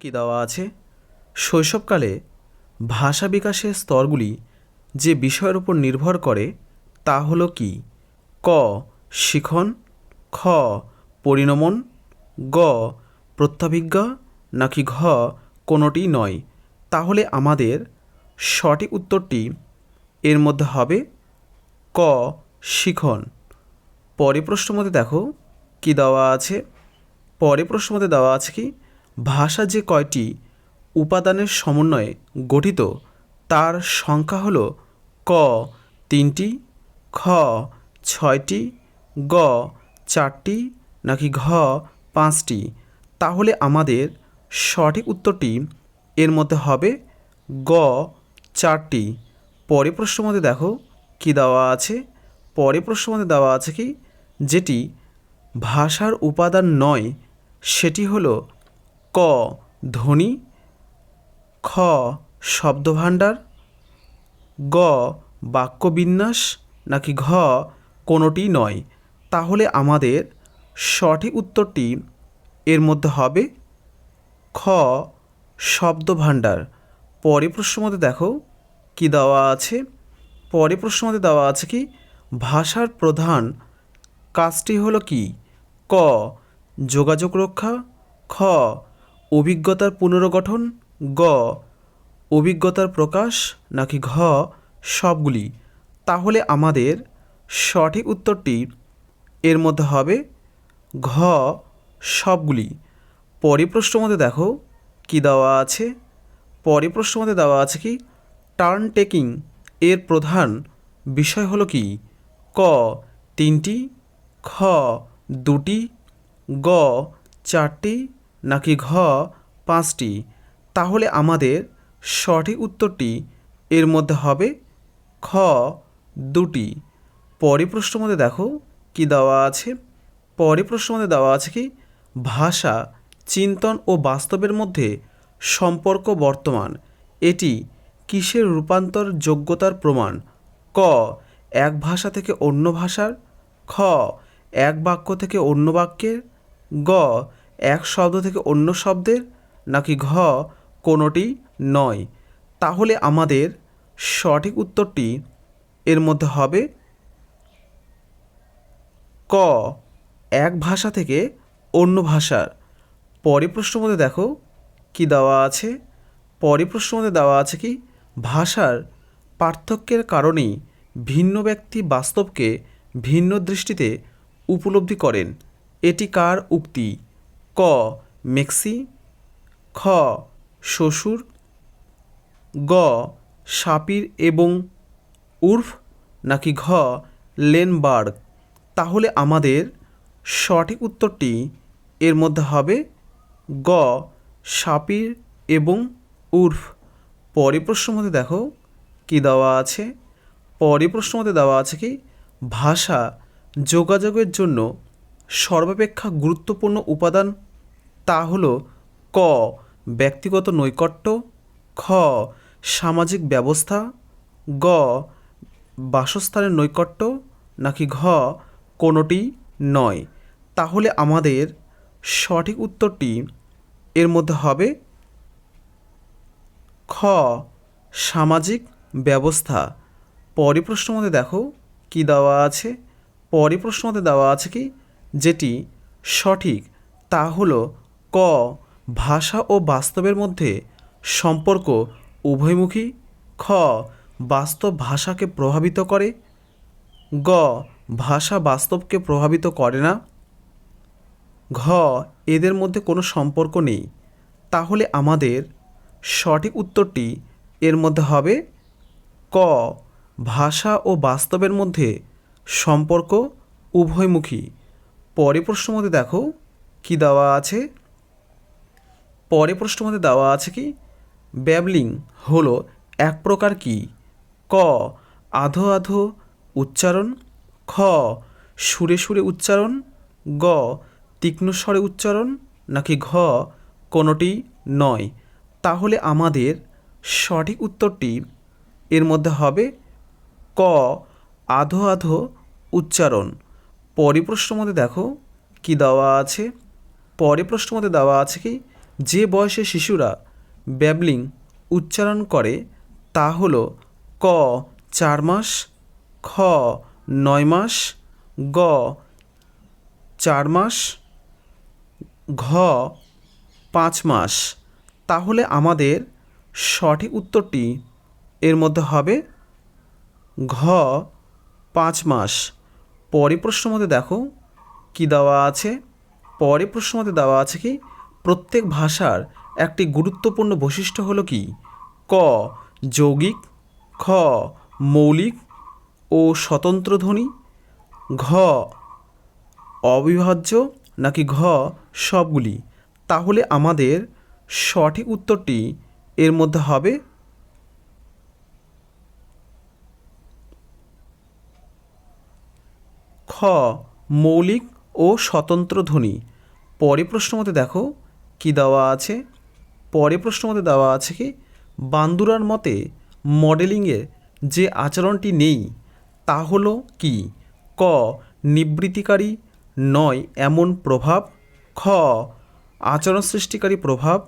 কি দেওয়া আছে? শৈশবকালে ভাষা বিকাশের স্তরগুলি যে বিষয়ের উপর নির্ভর করে তা হলো কি? ক. শিখন, খ. পরিণমন, গ. প্রত্যাভিজ্ঞা, নাকি ঘ. কোনোটি নয়? তাহলে আমাদের সঠিক উত্তরটি এর মধ্যে হবে ক. শিখন। পরে প্রশ্ন মধ্যে দেখো কি দেওয়া আছে? পরে প্রশ্ন মধ্যে দেওয়া আছে কি? ভাষা যে কয়টি উপাদানের সমন্বয়ে গঠিত, তার সংখ্যা হলো ক তিনটি, খ ছয়টি, গ চারটি নাকি ঘ পাঁচটি। তাহলে আমাদের সঠিক উত্তরটি এর মধ্যে হবে গ চারটি। পরে প্রশ্ন মধ্যে দেখো কি দেওয়া আছে। পরে প্রশ্ন মধ্যে দেওয়া আছে কি, যেটি ভাষার উপাদান নয়, সেটি হলো ক, ধ্বনি, খ, শব্দভাণ্ডার, গ, বাক্যবিন্যাস, নাকি ঘ, কোনোটি নয়। তাহলে আমাদের সঠিক উত্তরটি এর মধ্যে হবে খ, শব্দভাণ্ডার। পরে প্রশ্ন মধ্যে দেখো কি দেওয়া আছে। পরে প্রশ্ন মধ্যে দেওয়া আছে কি, ভাষার প্রধান কাজটি হলো কি? ক, যোগাযোগ রক্ষা, খ অভিজ্ঞতার পুনর্গঠন, গ, অভিজ্ঞতার প্রকাশ নাকি ঘ, সবগুলি। তাহলে আমাদের সঠিক উত্তরটি এর মধ্যে হবে ঘ, সবগুলি। পরে প্রশ্ন মধ্যে দেখো কি দেওয়া আছে। পরে প্রশ্ন মধ্যে দেওয়া আছে কি টার্ন টেকিং এর প্রধান বিষয় হলো কি? ক, তিনটি, খ, দুটি, গ, চারটি নাকি ঘ পাঁচটি? তাহলে আমাদের সঠিক উত্তরটি এর মধ্যে হবে খ দুটি। পরে প্রশ্ন মধ্যে দেখো কি দেওয়া আছে। পরে প্রশ্ন মধ্যে দেওয়া আছে কি, ভাষা, চিন্তন ও বাস্তবের মধ্যে সম্পর্ক বর্তমান। এটি কিসের রূপান্তর যোগ্যতার প্রমাণ? ক, এক ভাষা থেকে অন্য ভাষার। খ, এক বাক্য থেকে অন্য বাক্যের। গ এক শব্দ থেকে অন্য শব্দের, নাকি ঘ কোনোটি নয়। তাহলে আমাদের সঠিক উত্তরটি এর মধ্যে হবে ক। এক ভাষা থেকে অন্য ভাষার। পরে প্রশ্ন মধ্যে দেখো কি দেওয়া আছে। পরে প্রশ্ন মধ্যে দেওয়া আছে কি, ভাষার পার্থক্যের কারণেই ভিন্ন ব্যক্তি বাস্তবকে ভিন্ন দৃষ্টিতে উপলব্ধি করেন। এটি কার উক্তি? ক, মেক্সি, খ, শ্বশুর, গ, সাপির এবং উর্ফ নাকি ঘ, লেনবার্গ। তাহলে আমাদের সঠিক উত্তরটি এর মধ্যে হবে গ, সাপির এবং উর্ফ। পরে প্রশ্ন মধ্যে দেখো কি দেওয়া আছে। পরে প্রশ্ন মধ্যে দেওয়া আছে কি, ভাষা যোগাযোগের জন্য সর্বাপেক্ষা গুরুত্বপূর্ণ উপাদান তা হল ক. ব্যক্তিগত নৈকট্য, খ. সামাজিক ব্যবস্থা, গ. বাসস্থানের নৈকট্য, নাকি ঘ. কোনোটি নয়। তাহলে আমাদের সঠিক উত্তরটি এর মধ্যে হবে খ. সামাজিক ব্যবস্থা। পরে প্রশ্ন মধ্যে দেখো কি দেওয়া আছে। পরে প্রশ্ন মধ্যে দেওয়া আছে কি যেটি সঠিক। তা হলো ক, ভাষা ও বাস্তবের মধ্যে সম্পর্ক উভয়মুখী, খ, বাস্তব ভাষাকে প্রভাবিত করে, গ, ভাষা বাস্তবকে প্রভাবিত করে না। ঘ, এদের মধ্যে কোনো সম্পর্ক নেই। তাহলে আমাদের সঠিক উত্তরটি এর মধ্যে হবে ক, ভাষা ও বাস্তবের মধ্যে সম্পর্ক উভয়মুখী। পরে প্রশ্ন মধ্যে দেখো কি দেওয়া আছে। পরে প্রশ্ন মধ্যে দেওয়া আছে কি? ব্যাবলিং হলো এক প্রকার কি? ক, আধো আধো উচ্চারণ। খ, সুরে সুরে উচ্চারণ। গ, তীক্ষ্ণ স্বরে উচ্চারণ। নাকি ঘ, কোনোটি নয়। তাহলে আমাদের সঠিক উত্তরটি এর মধ্যে হবে ক, আধো আধো উচ্চারণ। পরে প্রশ্ন মধ্যে দেখো কি দেওয়া আছে? পরে প্রশ্ন মধ্যে দেওয়া আছে কি? যে বয়সে শিশুরা ব্যাবলিং উচ্চারণ করে তা হল ক চার মাস, খ নয় মাস, গ চার মাস, ঘ পাঁচ মাস। তাহলে আমাদের সঠিক উত্তরটি এর মধ্যে হবে ঘ পাঁচ মাস। পরে প্রশ্ন মতে দেখো কি দেওয়া আছে? পরে প্রশ্ন মতে দেওয়া আছে কি প্রত্যেক ভাষার একটি গুরুত্বপূর্ণ বৈশিষ্ট্য হলো কি? ক, যৌগিক, খ, মৌলিক ও স্বতন্ত্র ধ্বনি, ঘ, অবিভাজ্য নাকি ঘ, সবগুলি। তাহলে আমাদের সঠিক উত্তরটি এর মধ্যে হবে খ, মৌলিক ও স্বতন্ত্র ধ্বনি। পরে প্রশ্ন মতে দেখো। কি দেওয়া আছে? পরে প্রশ্ন মতে দেওয়া আছে কি, বান্দুরার মতে মডেলিংয়ের যে আচরণটি নেই, তা হলো কি? ক, নিবৃত্তিকারী নয় এমন প্রভাব। খ, আচরণ সৃষ্টিকারী প্রভাব।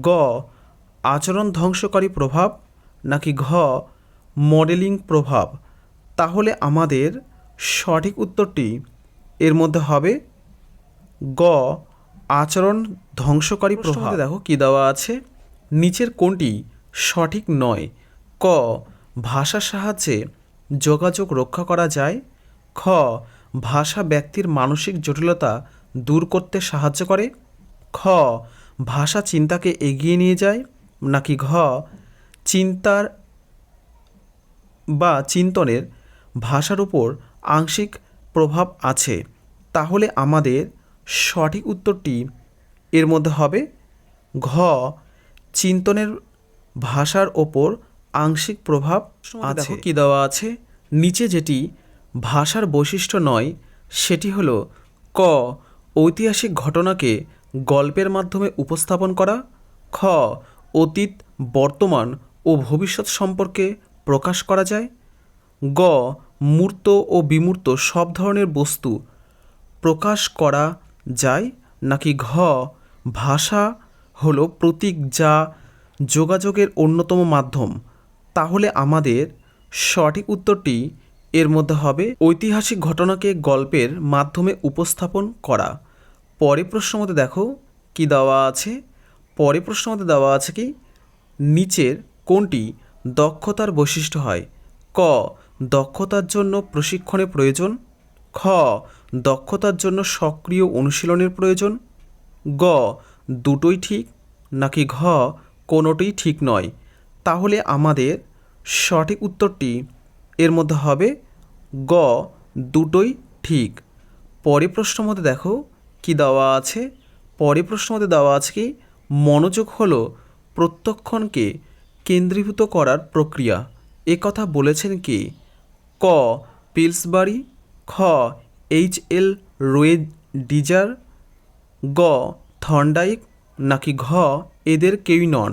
গ, আচরণ ধ্বংসকারী প্রভাব। নাকি ঘ, মডেলিং প্রভাব। তাহলে আমাদের সঠিক উত্তরটি এর মধ্যে হবে গ আচরণ ধ্বংসকারী প্রভাব। দেখো কি দেওয়া আছে? নিচের কোনটি সঠিক নয়। ক ভাষার সাহায্যে যোগাযোগ রক্ষা করা যায়। খ ভাষা ব্যক্তির মানসিক জটিলতা দূর করতে সাহায্য করে। খ ভাষা চিন্তাকে এগিয়ে নিয়ে যায়। নাকি ঘ চিন্তার বা চিন্তনের ভাষার উপর আংশিক প্রভাব আছে। তাহলে আমাদের সঠিক উত্তরটি এর মধ্যে হবে ঘ চিন্তনের ভাষার ওপর আংশিক প্রভাব আছে। কি দেওয়া আছে? নিচে যেটি ভাষার বৈশিষ্ট্য নয় সেটি হলো ক ঐতিহাসিক ঘটনাকে গল্পের মাধ্যমে উপস্থাপন করা। খ অতীত বর্তমান ও ভবিষ্যৎ সম্পর্কে প্রকাশ করা যায়। গ মূর্ত ও বিমূর্ত সব ধরনের বস্তু প্রকাশ করা যায়, নাকি ঘ, ভাষা হলো প্রতীক যা যোগাযোগের অন্যতম মাধ্যম। তাহলে আমাদের সঠিক উত্তরটি এর মধ্যে হবে, ঐতিহাসিক ঘটনাকে গল্পের মাধ্যমে উপস্থাপন করা। পরে প্রশ্ন মতে দেখো, কি দেওয়া আছে? পরে প্রশ্ন মধ্যে দেওয়া আছে কি, নিচের কোনটি দক্ষতার বৈশিষ্ট্য হয়? ক, দক্ষতার জন্য প্রশিক্ষণের প্রয়োজন। খ, দক্ষতার জন্য সক্রিয় অনুশীলনের প্রয়োজন। গ, দুটোই ঠিক, নাকি ঘ, কোনোটিই ঠিক নয়। তাহলে আমাদের সঠিক উত্তরটি এর মধ্যে হবে, গ, দুটোই ঠিক। পরে প্রশ্ন মধ্যে দেখো কি দেওয়া আছে। পরে প্রশ্ন মধ্যে দেওয়া আছে কি, মনোযোগ হলো প্রত্যক্ষণকে কেন্দ্রীভূত করার প্রক্রিয়া। এ কথা বলেছেন কি? ক, পিলসবারি খ এইচ এল রোয়ে ডিজার গ থন্ডাইক নাকি ঘ, এদের কেউই নন।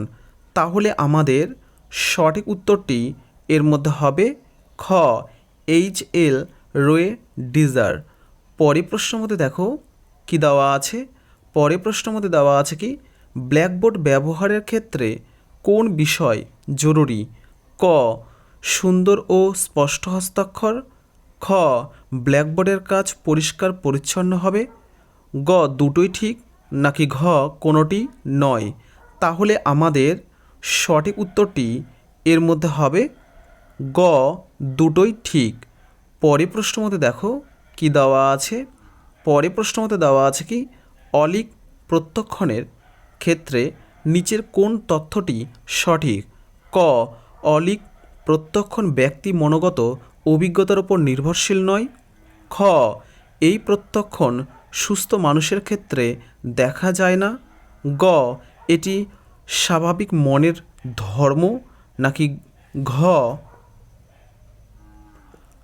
তাহলে আমাদের সঠিক উত্তরটি এর মধ্যে হবে খ এইচ এল রোয়ে ডিজার পরে প্রশ্ন মধ্যে দেখো কি দেওয়া আছে। পরে প্রশ্ন মধ্যে দেওয়া আছে কি, ব্ল্যাকবোর্ড ব্যবহারের ক্ষেত্রে কোন বিষয় জরুরি? ক, সুন্দর ও স্পষ্ট হস্তাক্ষর। খ, ব্ল্যাকবোর্ডের কাজ পরিষ্কার পরিচ্ছন্ন হবে। গ, দুটোই ঠিক, নাকি ঘ, কোনোটি নয়। তাহলে আমাদের সঠিক উত্তরটি এর মধ্যে হবে, গ, দুটোই ঠিক। পরে প্রশ্ন মতে দেখো, কি দেওয়া আছে? পরে প্রশ্ন মতে দেওয়া আছে কি, অলিক প্রত্যক্ষণের ক্ষেত্রে নিচের কোন তথ্যটি সঠিক? ক, অলিক প্রত্যক্ষণ ব্যক্তি মনোগত অভিজ্ঞতার উপর নির্ভরশীল নয়। খ, এই প্রত্যক্ষণ সুস্থ মানুষের ক্ষেত্রে দেখা যায় না। গ, এটি স্বাভাবিক মনের ধর্ম নাকি ঘ,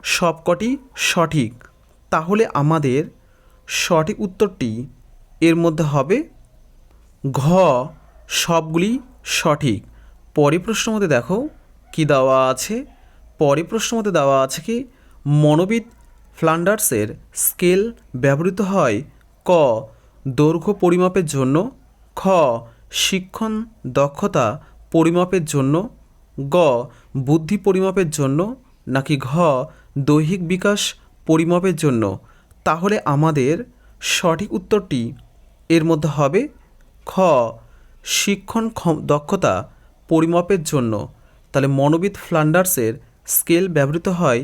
সবকটি সঠিক। তাহলে আমাদের সঠিক উত্তরটি এর মধ্যে হবে ঘ, সবগুলি সঠিক। পরে প্রশ্ন মধ্যে দেখো, কি দেওয়া আছে? পরে প্রশ্ন মতে দেওয়া আছে কি, মনোবিদ ফ্লান্ডার্সের স্কেল ব্যবহৃত হয় ক, দৈর্ঘ্য পরিমাপের জন্য, খ, শিক্ষণ দক্ষতা পরিমাপের জন্য, গ, বুদ্ধি পরিমাপের জন্য, নাকি ঘ, দৈহিক বিকাশ পরিমাপের জন্য। তাহলে আমাদের সঠিক উত্তরটি এর মধ্যে হবে খ, শিক্ষণ দক্ষতা পরিমাপের জন্য। তাহলে মনোবিদ ফ্লান্ডার্সের স্কেল ব্যবহৃত হয়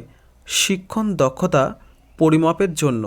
শিক্ষণ দক্ষতা পরিমাপের জন্য।